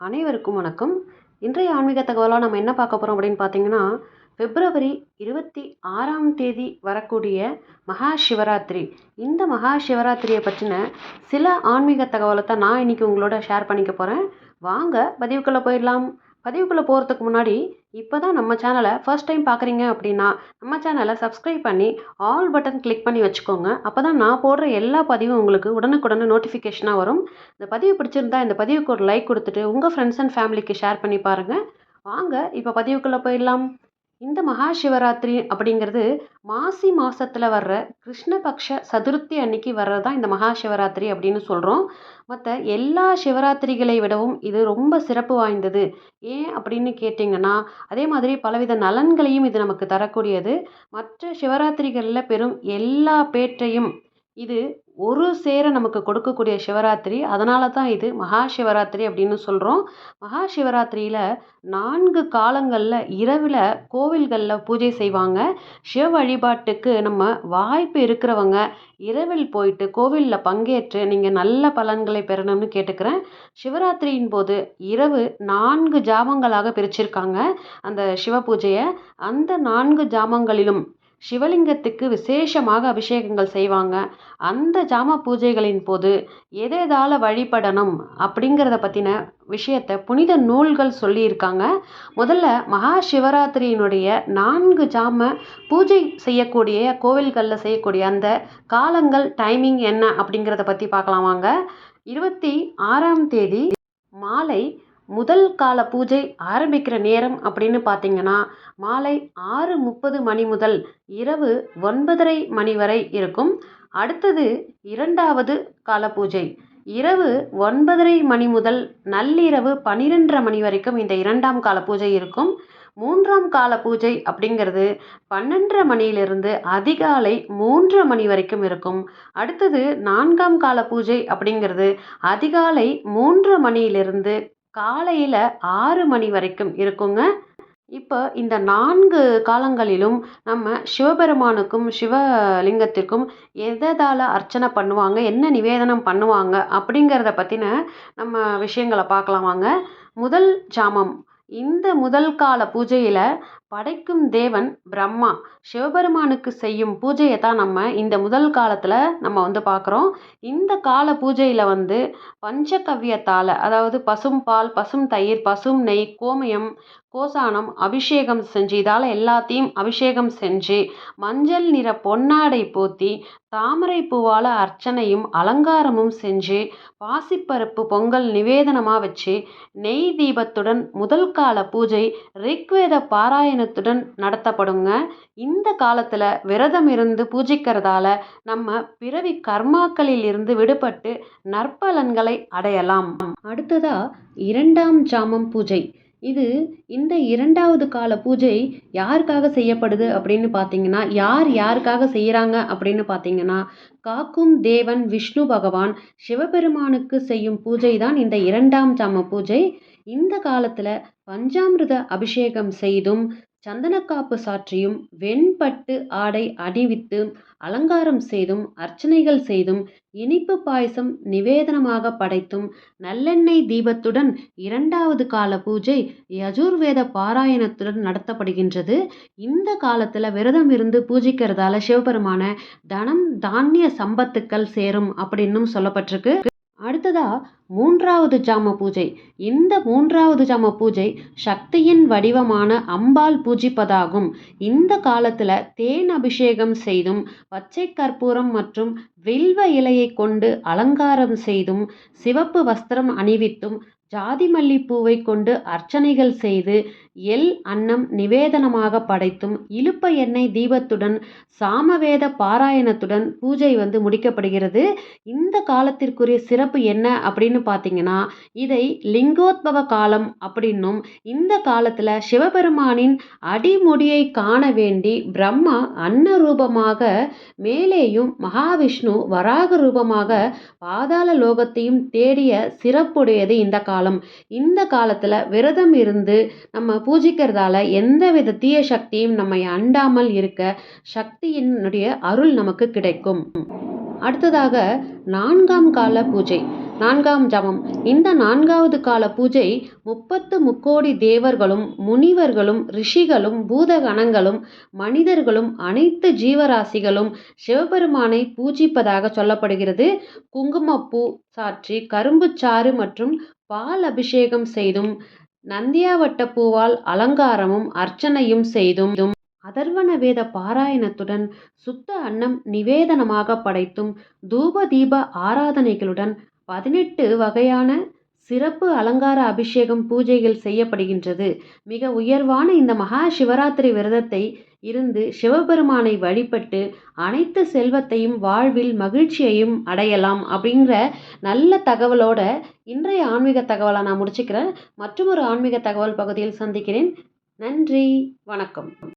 அனைவருக்கும் வணக்கம். இன்றைய ஆன்மீக தகவலாக நம்ம என்ன பார்க்க போகிறோம் அப்படின்னு பார்த்தீங்கன்னா பிப்ரவரி இருபத்தி ஆறாம் தேதி வரக்கூடிய மகா சிவராத்திரி. இந்த மகா சிவராத்திரியை பற்றின சில ஆன்மீக தகவலை தான் நான் இன்றைக்கி உங்களோட ஷேர் பண்ணிக்க போகிறேன் வாங்க பதிவுக்குள்ளே போயிடலாம். பதிவுக்குள்ளே போகிறதுக்கு முன்னாடி இப்போ தான் நம்ம சேனலை ஃபர்ஸ்ட் டைம் பார்க்குறீங்க அப்படின்னா நம்ம சேனலை சப்ஸ்கிரைப் பண்ணி ஆல் பட்டன் கிளிக் பண்ணி வச்சுக்கோங்க. அப்போ தான் நான் போடுற எல்லா பதிவும் உங்களுக்கு உடனுக்குடனே நோட்டிஃபிகேஷனாக வரும். இந்த பதிவு பிடிச்சிருந்தா இந்த பதிவுக்கு ஒரு லைக் கொடுத்துட்டு உங்கள் ஃப்ரெண்ட்ஸ் அண்ட் ஃபேமிலிக்கு ஷேர் பண்ணி பாருங்கள் வாங்க இப்போ பதிவுக்குள்ளே போயிடலாம். இந்த மகா சிவராத்திரி அப்படிங்கிறது மாசி மாதத்தில் வர்ற கிருஷ்ணபக்ஷ சதுர்த்தி அன்னைக்கு வர்றது தான் இந்த மகா சிவராத்திரி அப்படின்னு சொல்கிறோம் மற்ற எல்லா சிவராத்திரிகளை விடவும் இது ரொம்ப சிறப்பு வாய்ந்தது. ஏன் அப்படின்னு கேட்டிங்கன்னா அதே மாதிரி பலவித நலன்களையும் இது நமக்கு தரக்கூடியது. மற்ற சிவராத்திரிகளில் பெறும் எல்லா பேற்றையும் இது ஒரு சேர நமக்கு கொடுக்கக்கூடிய சிவராத்திரி. அதனால தான் இது மகா சிவராத்திரி அப்படின்னு சொல்கிறோம் மகா சிவராத்திரியில் நான்கு காலங்களில் இரவில் கோவில்களில் பூஜை செய்வாங்க. சிவ வழிபாட்டுக்கு நம்ம வாய்ப்பு இருக்கிறவங்க இரவில் போயிட்டு கோவிலில் பங்கேற்று நீங்கள் நல்ல பலன்களை பெறணும்னு கேட்டுக்கிறேன். சிவராத்திரியின் போது இரவு நான்கு ஜாமங்களாக பிரிச்சிருக்காங்க. அந்த சிவ பூஜையை அந்த நான்கு ஜாமங்களிலும் சிவலிங்கத்துக்கு விசேஷமாக அபிஷேகங்கள் செய்வாங்க. அந்த ஜாம பூஜைகளின் போது எதேதால வழிபடணும் அப்படிங்கிறத பற்றின விஷயத்தை புனித நூல்கள் சொல்லியிருக்காங்க. முதல்ல மகா சிவராத்திரியினுடைய நான்கு ஜாம பூஜை செய்யக்கூடிய கோவில்களில் செய்யக்கூடிய அந்த காலங்கள் டைமிங் என்ன அப்படிங்கிறத பற்றி பார்க்கலாம் வாங்க. இருபத்தி ஆறாம் தேதி மாலை முதல் கால பூஜை ஆரம்பிக்கிற நேரம் அப்படின்னு பார்த்தீங்கன்னா மாலை ஆறு முப்பது மணி முதல் இரவு ஒன்பதரை மணி வரை இருக்கும். அடுத்தது இரண்டாவது கால பூஜை. இரவு ஒன்பதரை மணி முதல் நள்ளிரவு பன்னிரெண்டரை மணி வரைக்கும் இந்த இரண்டாம் கால பூஜை இருக்கும். மூன்றாம் கால பூஜை அப்படிங்கிறது பன்னெண்டரை மணியிலிருந்து அதிகாலை மூன்று மணி வரைக்கும் இருக்கும். அடுத்தது நான்காம் கால பூஜை அப்படிங்கிறது அதிகாலை மூன்று மணியிலிருந்து காலையில் ஆறு மணி வரைக்கும் இருக்குங்க. இப்போ இந்த நான்கு காலங்களிலும் நம்ம சிவபெருமானுக்கும் சிவலிங்கத்திற்கும் எதால் அர்ச்சனை பண்ணுவாங்க என்ன நிவேதனம் பண்ணுவாங்க அப்படிங்கிறத பற்றின நம்ம விஷயங்களை பார்க்கலாம் வாங்க. முதல் ஜாமம் இந்த முதல் கால பூஜையில் படைக்கும் தேவன் பிரம்மா. சிவபெருமானுக்கு செய்யும் பூஜையை தான் நம்ம இந்த முதல் காலத்தில் நம்ம வந்து பார்க்குறோம் இந்த கால பூஜையில் வந்து பஞ்சகவ்யத்தால் அதாவது பசும் பால் பசும் தயிர் பசும் நெய் கோமயம் கோசானம் அபிஷேகம் செஞ்சு இதால் எல்லாத்தையும் அபிஷேகம் செஞ்சு மஞ்சள் நிற பொன்னாடை போத்தி தாமரை பூவால் அர்ச்சனையும் அலங்காரமும் செஞ்சு பாசிப்பருப்பு பொங்கல் நிவேதனமாக வச்சு நெய் தீபத்துடன் முதல் கால பூஜை ரிக்வேத பாராயணத்துடன் நடத்தப்படுங்க. இந்த காலத்தில் விரதம் இருந்து பூஜிக்கிறதால நம்ம பிறவி கர்மாக்களில் இருந்து விடுபட்டு நற்பலன்களை அடையலாம். அடுத்ததா இரண்டாம் ஜாமம் பூஜை. இது இந்த இரண்டாவது கால பூஜை யாருக்காக செய்யப்படுது அப்படின்னு பார்த்தீங்கன்னா யார் யாருக்காக செய்கிறாங்க அப்படின்னு பார்த்தீங்கன்னா காக்கும் தேவன் விஷ்ணு பகவான் சிவபெருமானுக்கு செய்யும் பூஜை தான் இந்த இரண்டாம் ஜாம பூஜை. இந்த காலத்தில் பஞ்சாமிருத அபிஷேகம் செய்தும் சந்தனக்காப்பு சாற்றியும் வெண்பட்டு ஆடை அணிவித்து அலங்காரம் செய்தும் அர்ச்சனைகள் செய்தும் இனிப்பு பாயசம் நிவேதனமாக படைத்தும் நல்லெண்ணெய் தீபத்துடன் இரண்டாவது கால பூஜை யஜுர்வேத பாராயணத்துடன் நடத்தப்படுகின்றது. இந்த காலத்தில் விரதம் இருந்து பூஜிக்கிறதால சிவபெருமான தனம் தானிய சம்பத்துக்கள் சேரும் அப்படின்னும் சொல்லப்பட்டிருக்கு. அடுத்ததா மூன்றாவது ஜாம பூஜை. இந்த மூன்றாவது ஜாம பூஜை சக்தியின் வடிவமான அம்பாள் பூஜிப்பதாகும். இந்த காலத்தில் தேன் அபிஷேகம் செய்தும் பச்சை கற்பூரம் மற்றும் வில்வ இலையை கொண்டு அலங்காரம் செய்தும் சிவப்பு வஸ்திரம் அணிவித்தும் ஜாதி மல்லிப்பூவை கொண்டு அர்ச்சனைகள் செய்து எல் அன்னம் நிவேதனமாக படைத்தும் இழுப்ப எண்ணெய் தீபத்துடன் சாமவேத பாராயணத்துடன் பூஜை வந்து முடிக்கப்படுகிறது. இந்த காலத்திற்குரிய சிறப்பு என்ன அப்படின்னு பார்த்தீங்கன்னா இதை லிங்கோத்பவ காலம் அப்படின்னும் இந்த காலத்தில் சிவபெருமானின் அடிமுடியை காண வேண்டி பிரம்மா அன்ன ரூபமாக மேலேயும் மகாவிஷ்ணு வராக ரூபமாக பாதாள லோகத்தையும் தேடிய சிறப்புடையது இந்த காலம். இந்த காலத்தில் விரதம் இருந்து நம்ம பூஜிக்கிறதால எந்தவித தீய சக்தியும் நம்மை அண்டாமல் இருக்க சக்தியினுடைய அருள் நமக்கு கிடைக்கும். அடுத்ததாக நான்காம் கால பூஜை. நான்காம் ஜபம். இந்த நான்காவது கால பூஜை முப்பத்து முக்கோடி தேவர்களும் முனிவர்களும் ரிஷிகளும் பூதகணங்களும் மனிதர்களும் அனைத்து ஜீவராசிகளும் சிவபெருமானை பூஜிப்பதாக சொல்லப்படுகிறது. குங்குமப்பூ சாற்றி கரும்புச்சாறு மற்றும் பால் அபிஷேகம் செய்தும் நந்தியாவட்ட பூவால் அலங்காரமும் அர்ச்சனையும் செய்தும் அதர்வண வேத பாராயணத்துடன் சுத்த அன்னம் நிவேதனமாக படைத்தும் தூப தீப ஆராதனைகளுடன் பதினெட்டு வகையான சிறப்பு அலங்கார அபிஷேகம் பூஜைகள் செய்யப்படுகின்றது. மிக உயர்வான இந்த மகா சிவராத்திரி விரதத்தை இருந்து சிவபெருமானை வழிபட்டு அனைத்து செல்வத்தையும் வாழ்வில் மகிழ்ச்சியையும் அடையலாம் அப்படிங்கிற நல்ல தகவலோட இன்றைய ஆன்மீக தகவலை நான் முடிச்சுக்கிறேன். மற்றும் ஒரு ஆன்மீக தகவல் பகுதியில் சந்திக்கிறேன். நன்றி. வணக்கம்.